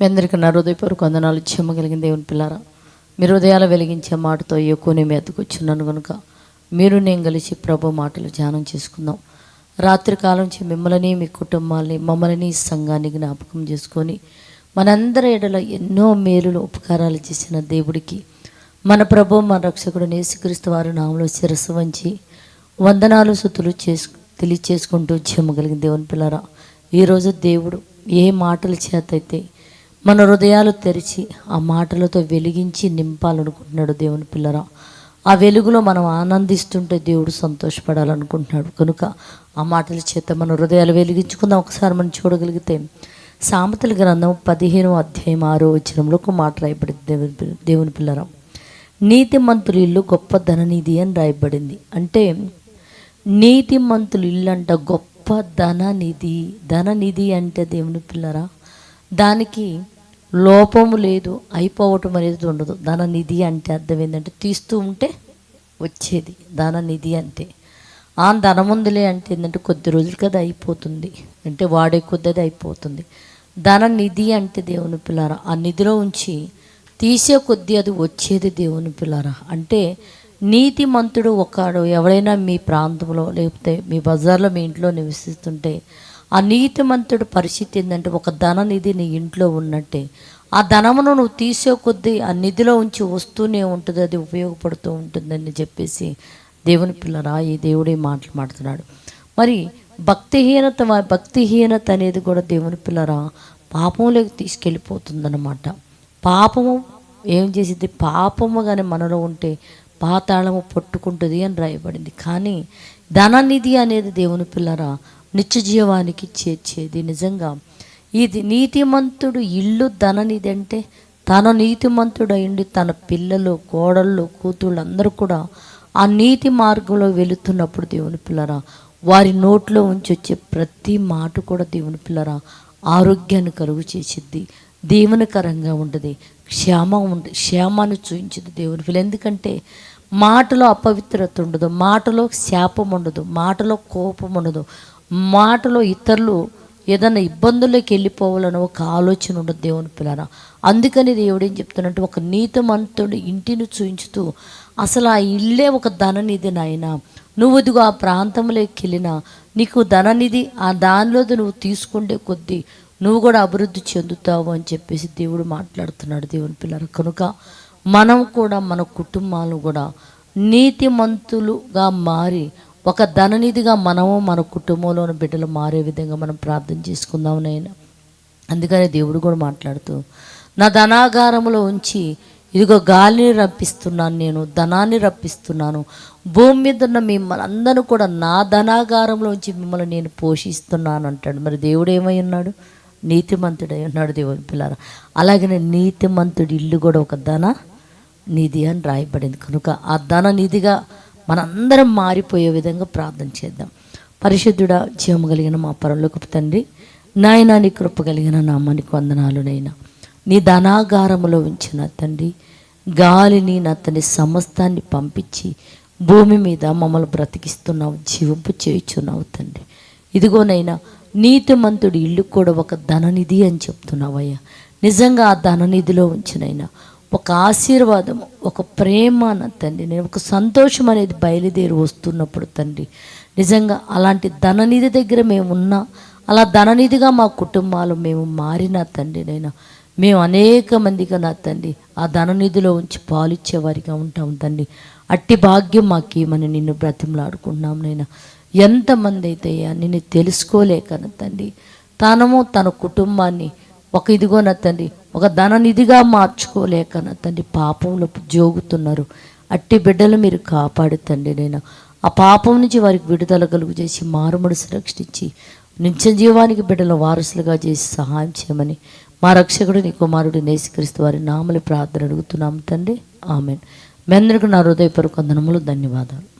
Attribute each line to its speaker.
Speaker 1: మీ అందరికీ నా హృదయపూర్వక వందనాలు. చెమ్మగలిగిన దేవుని పిల్లారా మీరు హృదయాలు వెలిగించే మాటతో ఎక్కువ నేను ఎత్తుకొచ్చున్నాను కనుక మీరు నేను కలిసి ప్రభు మాటలు ధ్యానం చేసుకుందాం. రాత్రి కాలం నుంచి మిమ్మల్ని మీ కుటుంబాన్ని మమ్మల్ని సంఘాన్ని జ్ఞాపకం చేసుకొని మనందరి ఎడల ఎన్నో మేలులు ఉపకారాలు చేసిన దేవుడికి మన ప్రభు మన రక్షకుడు నేసుక్రీస్తు వారి నామలో శిరస్సు వంచి వందనాలు సుతులు చేసు తెలియచేసుకుంటూ చెమ్మగలిగిన దేవుని పిల్లరా ఈరోజు దేవుడు ఏ మాటల చేతైతే మన హృదయాలు తెరిచి ఆ మాటలతో వెలిగించి నింపాలనుకుంటున్నాడు దేవుని పిల్లరా. ఆ వెలుగులో మనం ఆనందిస్తుంటే దేవుడు సంతోషపడాలనుకుంటున్నాడు. కనుక ఆ మాటల చేత మన హృదయాలు వెలిగించుకుందాం. ఒకసారి మనం చూడగలిగితే సామెతల గ్రంథం పదిహేను అధ్యాయం ఆరో వచ్చినంలో ఒక మాట రాయబడింది దేవుని దేవుని పిల్లరా. నీతిమంతుల ఇల్లు గొప్ప ధననిధి అని రాయబడింది. అంటే నీతిమంతుల ఇల్లు అంట గొప్ప ధననిధి. ధననిధి అంటే దేవుని పిల్లరా దానికి లోపము లేదు అయిపోవటం అనేది ఉండదు. ధన నిధి అంటే అర్థం ఏంటంటే తీస్తూ ఉంటే వచ్చేది. ధన నిధి అంటే ఆ ధనముందులే అంటే ఏంటంటే కొద్ది రోజులకి అది అయిపోతుంది. అంటే వాడే కొద్ది అది అయిపోతుంది. ధన నిధి అంటే దేవుని పిల్లారా ఆ నిధిలో ఉంచి తీసే కొద్దీ అది వచ్చేది దేవుని పిల్లారా. అంటే నీతిమంతుడు ఒకడు ఎవడైనా మీ ప్రాంతంలో లేకపోతే మీ బజార్లో మీ ఇంట్లో నివసిస్తుంటే ఆ నీతిమంతుడు పరిస్థితి ఏంటంటే ఒక ధన నిధి నీ ఇంట్లో ఉన్నట్టే. ఆ ధనమును నువ్వు తీసే కొద్దీ ఆ నిధిలో ఉంచి వస్తూనే ఉంటుంది అది ఉపయోగపడుతూ ఉంటుందని చెప్పేసి దేవుని పిల్లరా ఈ దేవుడే మాట్లాడుతున్నాడు. మరి భక్తిహీనత భక్తిహీనత అనేది కూడా దేవుని పిల్లరా పాపంలోకి తీసుకెళ్ళిపోతుందన్నమాట. పాపము ఏం చేసింది పాపము కానీ మనలో ఉంటే పాతాళము పట్టుకుంటుంది అని రాయబడింది. కానీ ధననిధి అనేది దేవుని పిల్లరా నిత్య జీవానికి చేర్చేది నిజంగా. ఇది నీతిమంతుడు ఇల్లు ధననిదంటే తన నీతిమంతుడు అయిండి తన పిల్లలు కోడళ్ళు కూతుళ్ళు అందరూ కూడా ఆ నీతి మార్గంలో వెళుతున్నప్పుడు దేవుని పిల్లరా వారి నోట్లో ఉంచి వచ్చే ప్రతి మాట కూడా దేవుని పిల్లరా ఆరోగ్యాన్ని కలుగు చేసిద్ది. దీవనకరంగా ఉండదు. క్షేమ ఉండ క్షేమాన్ని చూపించదు దేవుని పిల్ల. ఎందుకంటే మాటలో అపవిత్రత ఉండదు మాటలో శాపం ఉండదు మాటలో కోపం ఉండదు. మాటలో ఇతరులు ఏదైనా ఇబ్బందుల్లోకి వెళ్ళిపోవాలని ఒక ఆలోచన ఉండదు దేవుని పిల్లన. అందుకని దేవుడు ఏం చెప్తున్నట్టు ఒక నీతిమంతుడు ఇంటిని చూయించుతూ అసలు ఆ ఇల్లే ఒక ధననిధి నాయన. నువ్వు ఇదిగో ఆ ప్రాంతంలోకి వెళ్ళినా నీకు ధననిధి ఆ దానిలో నువ్వు తీసుకుంటే కొద్దీ నువ్వు కూడా అభివృద్ధి చెందుతావు అని చెప్పేసి దేవుడు మాట్లాడుతున్నాడు దేవుని పిల్లలు కనుక మనం కూడా మన కుటుంబాలు కూడా నీతిమంతులుగా మారి ఒక ధననిధిగా మనము మన కుటుంబంలోని బిడ్డలు మారే విధంగా మనం ప్రార్థన చేసుకుందాం నేను అందుకనే దేవుడు కూడా మాట్లాడుతూ నా ధనాగారంలో ఉంచి ఇదిగో గాలిని రప్పిస్తున్నాను నేను ధనాన్ని రప్పిస్తున్నాను. భూమి మీద ఉన్న మిమ్మల్ని అందరూ కూడా నా ధనాగారంలో ఉంచి మిమ్మల్ని నేను పోషిస్తున్నాను అంటాడు. మరి దేవుడు ఏమై ఉన్నాడు? నీతిమంతుడై ఉన్నాడు దేవుని పిల్లరా. అలాగనే నీతిమంతుడి ఇల్లు కూడా ఒక ధన నిధి అని రాయబడింది. కనుక ఆ ధన నిధిగా మనందరం మారిపోయే విధంగా ప్రార్థన చేద్దాం. పరిశుద్ధుడా జీవము కలిగిన మా పరలోకపు తండ్రి నాయన నీ కృప కలిగిన నామానికి వందనాలు నైనా. నీ ధనాగారములో ఉంచిన తండ్రి గాలిని నా తండ్రి సమస్తాన్ని పంపించి భూమి మీద మమ్మల్ని బ్రతికిస్తున్నావు జీవింపు చేయుచున్నావు తండ్రి. ఇదిగోనైనా నీతిమంతుడి ఇల్లు కూడా ఒక ధననిధి అని చెప్తున్నావయ్యా. నిజంగా ఆ ధననిధిలో ఉంచినైనా ఒక ఆశీర్వాదము ఒక ప్రేమ నా తండ్రి. నేను ఒక సంతోషం అనేది బయలుదేరి వస్తున్నప్పుడు తండ్రి నిజంగా అలాంటి ధననిధి దగ్గర మేము ఉన్నా అలా ధననిధిగా మా కుటుంబాలు మేము మారిన తండ్రి నైనా మేము అనేక మందిగా నా తండ్రి ఆ ధననిధిలో ఉంచి పాలిచ్చేవారిగా ఉంటాం తండ్రి. అట్టి భాగ్యం మాకు మనం నిన్ను బ్రతిమలాడుకున్నాం నైనా ఎంతమంది అయితే అయ్యా నిన్ను తెలుసుకోలేక నా తండ్రి తనము తన కుటుంబాన్ని ఒక ఇదిగో నా తండ్రి ఒక ధననిధిగా మార్చుకోలేక నా తండ్రి పాపంలో జోగుతున్నారు. అట్టి బిడ్డలు మీరు కాపాడు తండ్రి నేను. ఆ పాపం నుంచి వారికి విడుదల కలుగు చేసి మారుమడు సంరక్షించి నిత్య జీవానికి బిడ్డల వారసులుగా చేసి సహాయం చేయమని మా రక్షకుడు నీ కుమారుడు నేసుక్రీస్తు వారి నామలి ప్రార్థన అడుగుతున్నాం తండ్రి. ఆమెన్. మీ అందరికీ నా హృదయపూర్వక వందనములు ధన్యవాదాలు.